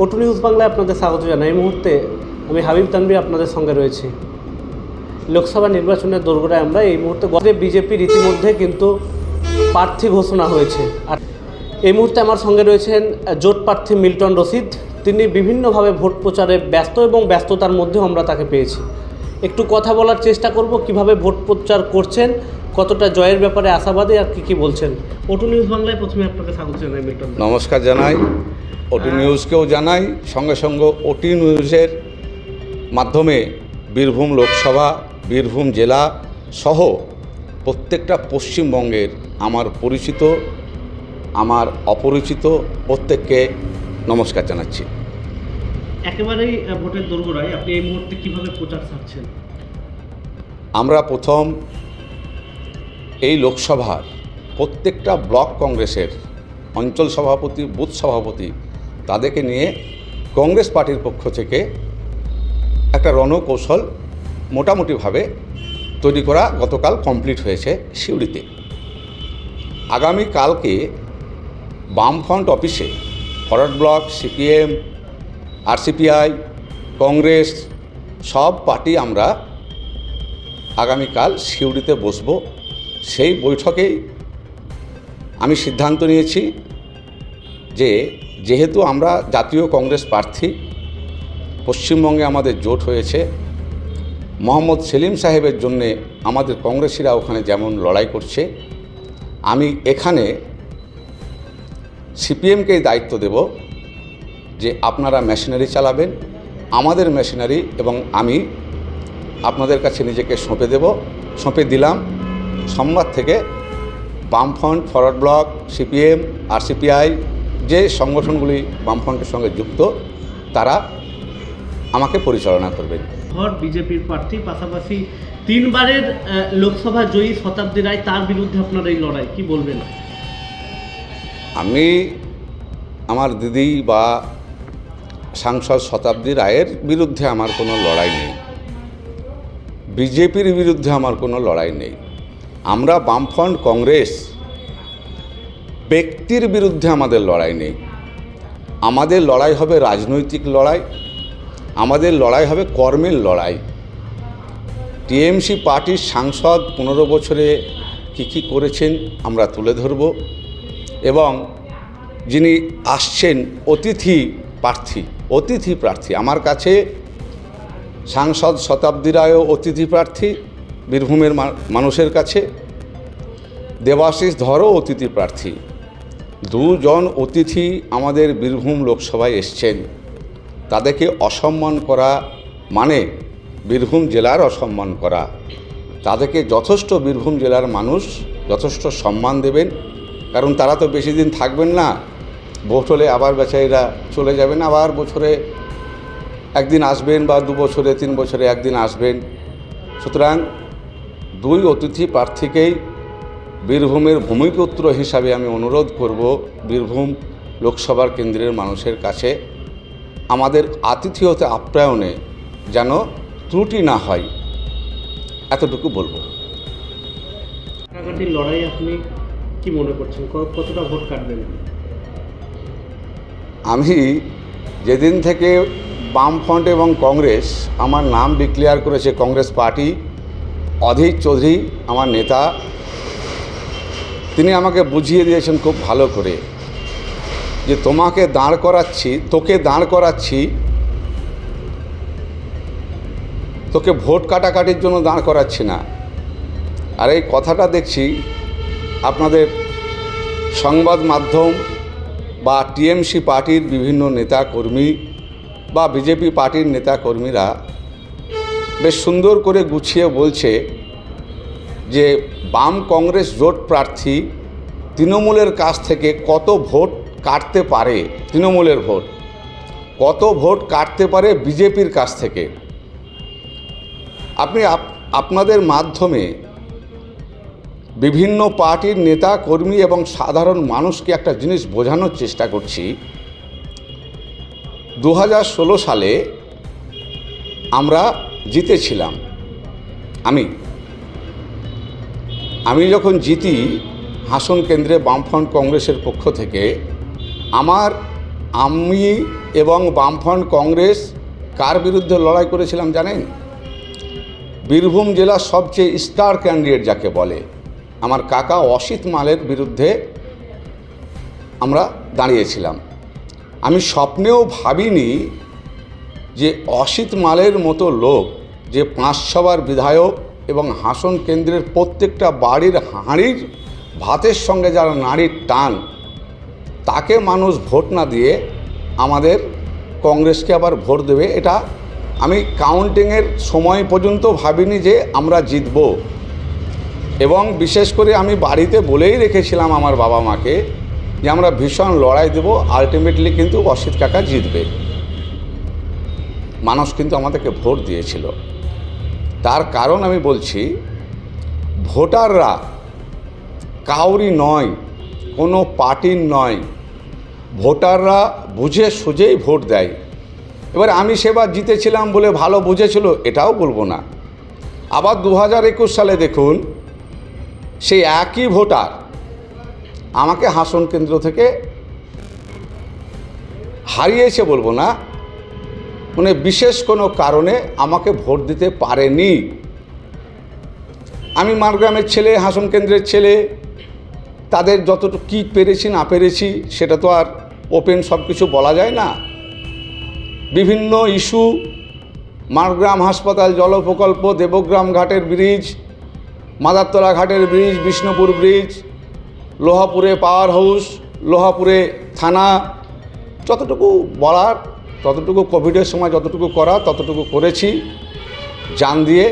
ওটু news বাংলায় আপনাদের স্বাগত জানাই। এই মুহূর্তে আমি হাবিব তানভীর আপনাদের সঙ্গে রয়েছি। লোকসভা নির্বাচনের দোরগোড়ায় আমরা এই মুহূর্তে গত বিজেপির ইতিমধ্যে কিন্তু প্রার্থী ঘোষণা হয়েছে। আর এই মুহূর্তে আমার সঙ্গে রয়েছেন জোট প্রার্থী মিল্টন রশিদ। তিনি বিভিন্নভাবে ভোট প্রচারে ব্যস্ত এবং ব্যস্ততার মধ্যেও আমরা তাকে পেয়েছি। একটু কথা বলার চেষ্টা করব, কীভাবে ভোট প্রচার করছেন, কতটা জয়ের ব্যাপারে আশাবাদী আর কি কি বলছেন। ওটু নিউজ বাংলায় প্রথমে আপনাকে স্বাগত জানাই মিল্টন নমস্কার জানাই। ওটি নিউজকেও জানাই সঙ্গে সঙ্গে ওটি নিউজের মাধ্যমে বীরভূম লোকসভা বীরভূম জেলা সহ প্রত্যেকটা পশ্চিমবঙ্গের আমার পরিচিত আমার অপরিচিত প্রত্যেককে নমস্কার জানাচ্ছি। একেবারেই ভোটের দোরগোড়ায় আপনি এই মুহূর্তে কীভাবে প্রচার ছাড়ছেন? আমরা প্রথম এই লোকসভার প্রত্যেকটা ব্লক কংগ্রেসের অঞ্চল সভাপতি বুথ সভাপতি তাদেরকে নিয়ে কংগ্রেস পার্টির পক্ষ থেকে একটা রণকৌশল মোটামুটিভাবে তৈরি করা গতকাল কমপ্লিট হয়েছে সিউড়িতে। আগামী কালকে বামফ্রন্ট অফিসে Forward Bloc, CPM, RCPI, Congress সব পার্টি আমরা আগামীকাল সিউড়িতে বসব। সেই বৈঠকেই আমি সিদ্ধান্ত নিয়েছি যে যেহেতু আমরা জাতীয় কংগ্রেস প্রার্থী, পশ্চিমবঙ্গে আমাদের জোট হয়েছে, মোহাম্মদ সেলিম সাহেবের জন্যে আমাদের কংগ্রেসিরা ওখানে যেমন লড়াই করছে, আমি এখানে সিপিএমকেই দায়িত্ব দেব যে আপনারা মেশিনারি চালাবেন, আমাদের মেশিনারি এবং আমি আপনাদের কাছে নিজেকে সঁপে দেব, সঁপে দিলাম। সোমবার থেকে বামফ্রন্ট, ফরওয়ার্ড ব্লক, সিপিএম, আরসিপিআই যে সংগঠনগুলি বামফ্রন্টের সঙ্গে যুক্ত তারা আমাকে পরিচালনা করবেন। ঘর বিজেপির প্রার্থী পাশাপাশি তিনবারের লোকসভা জয়ী শতাব্দী রায় তার বিরুদ্ধে আপনার এই লড়াই কি বলবেন? আমি আমার দিদি বা সাংসদ শতাব্দী রায়ের বিরুদ্ধে আমার কোনো লড়াই নেই। বিজেপির বিরুদ্ধে আমার কোনো লড়াই নেই। আমরা বামফ্রন্ট কংগ্রেস ব্যক্তির বিরুদ্ধে আমাদের লড়াই নেই। আমাদের লড়াই হবে রাজনৈতিক লড়াই, আমাদের লড়াই হবে কর্মের লড়াই। টিএমসি পার্টির সাংসদ পনেরো বছরে কী কী করেছেন আমরা তুলে ধরব এবং যিনি আসছেন অতিথি প্রার্থী অতিথি প্রার্থী, আমার কাছে সাংসদ শতাব্দী রায়ও অতিথি প্রার্থী, বীরভূমের মানুষের কাছে। দেবাশিস ধরও অতিথি প্রার্থী। দুজন অতিথি আমাদের বীরভূম লোকসভায় এসছেন। তাদেরকে অসম্মান করা মানে বীরভূম জেলার অসম্মান করা। তাদেরকে যথেষ্ট বীরভূম জেলার মানুষ যথেষ্ট সম্মান দেবেন, কারণ তারা তো বেশি দিন থাকবেন না। ভোট হলে আবার বেচারিরা চলে যাবেন, আবার বছরে একদিন আসবেন বা দু বছরে, তিন বছরে একদিন আসবেন। সুতরাং দুই অতিথি প্রার্থীকেই বীরভূমের ভূমিপুত্র হিসাবে আমি অনুরোধ করব বীরভূম লোকসভার কেন্দ্রের মানুষের কাছে আমাদের আতিথেয়তা আপ্যায়নে যেন ত্রুটি না হয়। এতটুকু বলব। লড়াই আপনি কি মনে করছেন? কতটা ভোট কাটবেন? আমি যেদিন থেকে বামফ্রন্ট এবং কংগ্রেস আমার নাম ডিক্লেয়ার করেছে কংগ্রেস পার্টি অধীর চৌধুরী আমার নেতা তিনি আমাকে বুঝিয়ে দিয়েছেন খুব ভালো করে যে তোমাকে দাঁড় করাচ্ছি, তোকে দাঁড় করাচ্ছি, তোকে ভোট কাটাকাটির জন্য দাঁড় করাচ্ছি না। আর এই কথাটা দেখছি আপনাদের সংবাদ মাধ্যম বা টিএমসি পার্টির বিভিন্ন নেতাকর্মী বা বিজেপি পার্টির নেতাকর্মীরা বেশ সুন্দর করে গুছিয়ে বলছে যে বাম কংগ্রেস জোট প্রার্থী তৃণমূলের কাছ থেকে কত ভোট কাটতে পারে? তৃণমূলের ভোট। কত ভোট কাটতে পারে বিজেপির কাছ থেকে? আপনি আপ- আপনাদের মাধ্যমে বিভিন্ন পার্টির নেতা, কর্মী এবং সাধারণ মানুষকে একটা জিনিস বোঝানোর চেষ্টা করছি। দু হাজার ষোলো সালে আমরা জিতেছিলাম। আমি আমি যখন জিতি হাসন কেন্দ্রে বামফ্রন্ট কংগ্রেসের পক্ষ থেকে, আমার আমি এবং বামফ্রন্ট কংগ্রেস কার বিরুদ্ধে লড়াই করেছিলাম জানেন? বীরভূম জেলার সবচেয়ে স্টার ক্যান্ডিডেট যাকে বলে, আমার কাকা অসিত মালের বিরুদ্ধে আমরা দাঁড়িয়েছিলাম। আমি স্বপ্নেও ভাবিনি যে অসিত মালের মতো লোক, যে পাঁচ সবার বিধায়ক এবং হাসন কেন্দ্রের প্রত্যেকটা বাড়ির হাঁড়ির ভাতের সঙ্গে যারা নারীর টান, তাকে মানুষ ভোট না দিয়ে আমাদের কংগ্রেসকে আবার ভোট দেবে। এটা আমি কাউন্টিংয়ের সময় পর্যন্ত ভাবিনি যে আমরা জিতব। এবং বিশেষ করে আমি বাড়িতে বলেই রেখেছিলাম আমার বাবা মাকে যে আমরা ভীষণ লড়াই দেব আলটিমেটলি কিন্তু অসিত কাকা জিতবে। মানুষ কিন্তু আমাদেরকে ভোট দিয়েছিল। তার কারণ আমি বলছি, ভোটাররা কাউরি নয়, কোনো পার্টির নয়। ভোটাররা বুঝে সুঝেই ভোট দেয়। এবার আমি সেবার জিতেছিলাম বলে ভালো বুঝেছিল, এটাও বলব না। আবার দু হাজার একুশ সালে দেখুন, সেই একই ভোটার আমাকে হাসন কেন্দ্র থেকে হারিয়েছে বলব না মানে বিশেষ কোনো কারণে আমাকে ভোট দিতে পারেনি। আমি মারগ্রামের ছেলে, হাসন কেন্দ্রের ছেলে, তাদের যতটুকু কী পেরেছি, না পেরেছি, সেটা তো আর ওপেন সব কিছু বলা যায় না। বিভিন্ন ইস্যু, মারগ্রাম হাসপাতাল, জল প্রকল্প, দেবগ্রাম ঘাটের ব্রিজ, মাদারতলা ঘাটের ব্রিজ, বিষ্ণুপুর ব্রিজ, লোহাপুরে পাওয়ার হাউস, লোহাপুরে থানা, যতটুকু বলার ততটুকু কোভিডের সময় যতটুকু করা, ততটুকু করেছি, জান দিয়ে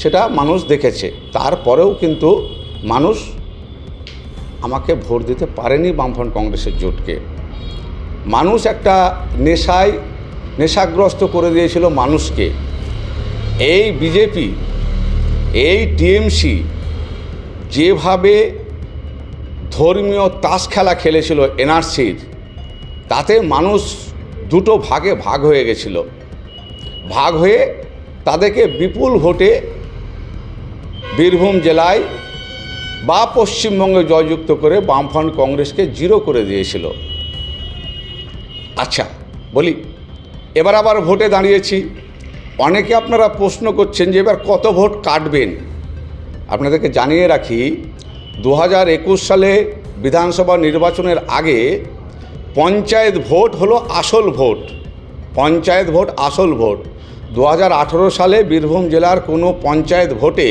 সেটা মানুষ দেখেছে। তারপরেও কিন্তু মানুষ আমাকে ভোট দিতে পারেনি বামফ্রন্ট কংগ্রেসের জোটকে। মানুষ একটা নেশায়, নেশাগ্রস্ত করে দিয়েছিল মানুষকে। এই বিজেপি, এই টিএমসি যেভাবে ধর্মীয় তাস খেলা খেলেছিল এনআরসির, তাতে মানুষ দুটো ভাগে ভাগ হয়ে গেছিল। ভাগ হয়ে তাদেরকে বিপুল ভোটে বীরভূম জেলায় বা পশ্চিমবঙ্গে জয়যুক্ত করে বামফ্রন্ট কংগ্রেসকে জিরো করে দিয়েছিল। আচ্ছা বলি, এবার আবার ভোটে দাঁড়িয়েছি। অনেকে আপনারা প্রশ্ন করছেন যে এবার কত ভোট কাটবেন? আপনাদেরকে জানিয়ে রাখি, দু হাজার একুশ সালে বিধানসভা নির্বাচনের আগে পঞ্চায়েত ভোট হলো আসল ভোট। পঞ্চায়েত ভোট আসল ভোট। দু হাজার আঠেরো সালে বীরভূম জেলার কোনো পঞ্চায়েত ভোটে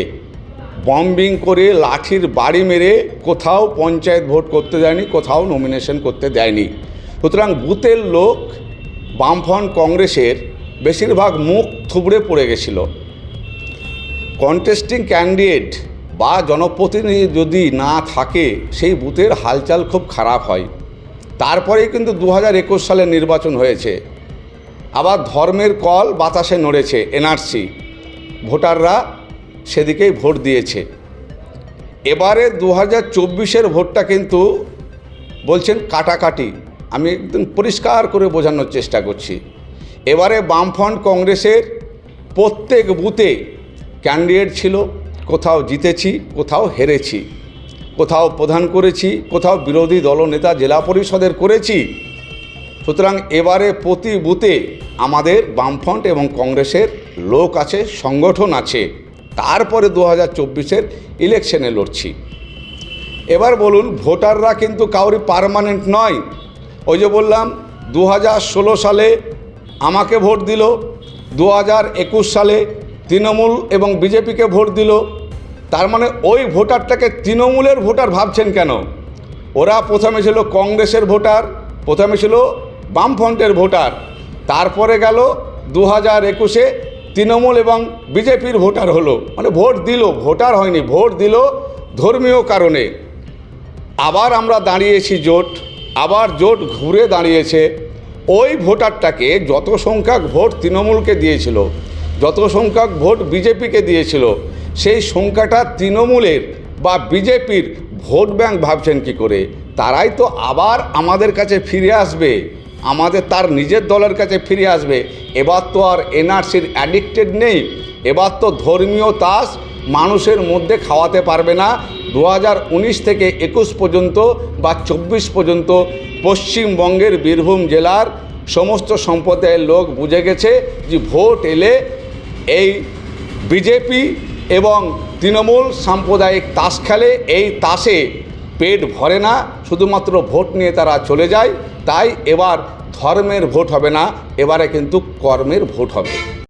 বম্বিং করে লাঠির বাড়ি মেরে কোথাও পঞ্চায়েত ভোট করতে দেয়নি, কোথাও নমিনেশন করতে দেয়নি। সুতরাং বুথের লোক বামফ্রন্ট কংগ্রেসের বেশিরভাগ মুখ থুবড়ে পড়ে গেছিল। কন্টেস্টিং ক্যান্ডিডেট বা জনপ্রতিনিধি যদি না থাকে, সেই বুথের হালচাল খুব খারাপ হয়। তারপরেই কিন্তু দু হাজার একুশ সালে নির্বাচন হয়েছে। আবার ধর্মের কল বাতাসে নড়েছে, এনআরসি। ভোটাররা সেদিকেই ভোট দিয়েছে। এবারে দু হাজার চব্বিশের ভোটটা কিন্তু বলছেন কাটাকাটি। আমি একদম পরিষ্কার করে বোঝানোর চেষ্টা করছি। এবারে বামফ্রন্ট কংগ্রেসের প্রত্যেক বুথে ক্যান্ডিডেট ছিল, কোথাও জিতেছি, কোথাও হেরেছি। কোথাও প্রধান করেছি, কোথাও বিরোধী দলনেতা জেলা পরিষদের করেছি। সুতরাং এবারে প্রতি বুথে আমাদের বামফ্রন্ট এবং কংগ্রেসের লোক আছে, সংগঠন আছে। তারপরে দু হাজার চব্বিশের ইলেকশনে লড়ছি। এবার বলুন, ভোটাররা কিন্তু কাউরি পারমানেন্ট নয়। ওই যে বললাম দু হাজার ষোলো সালে আমাকে ভোট দিল দু হাজার একুশ সালে তৃণমূল এবং বিজেপিকে ভোট দিল তার মানে ওই ভোটারটাকে তৃণমূলের ভোটার ভাবছেন কেন? ওরা প্রথমে ছিল কংগ্রেসের ভোটার, প্রথমে ছিল বামফ্রন্টের ভোটার, তারপরে গেল দু হাজার একুশে তৃণমূল এবং বিজেপির ভোটার হলো। মানে ভোট দিল, ভোটার হয়নি, ভোট দিল ধর্মীয় কারণে। আবার আমরা দাঁড়িয়েছি জোট, আবার জোট ঘুরে দাঁড়িয়েছে। ওই ভোটারটাকে যত সংখ্যক ভোট তৃণমূলকে দিয়েছিল, যত সংখ্যক ভোট বিজেপিকে দিয়েছিল সেই সংখ্যাটা তৃণমূলের বা বিজেপির ভোট ব্যাংক ভাবছেন কি করে? তারাই তো আবার আমাদের কাছে ফিরে আসবে। আমাদের তার নিজের দলের কাছে ফিরে আসবে। এবার তো আর এনআরসির অ্যাডিক্টেড নেই। এবার তো ধর্মীয় তাস মানুষের মধ্যে খাওয়াতে পারবে না। দু হাজার উনিশ থেকে একুশ পর্যন্ত বা চব্বিশ পর্যন্ত পশ্চিমবঙ্গের বীরভূম জেলার সমস্ত সম্প্রদায়ের লোক বুঝে গেছে যে ভোট এলে এই বিজেপি এবং তৃণমূল সাম্প্রদায়িক তাস খেলে এই তাসে পেট ভরে না, শুধুমাত্র ভোট নিয়ে তারা চলে যায়। তাই এবার ধর্মের ভোট হবে না, এবারে কিন্তু কর্মের ভোট হবে।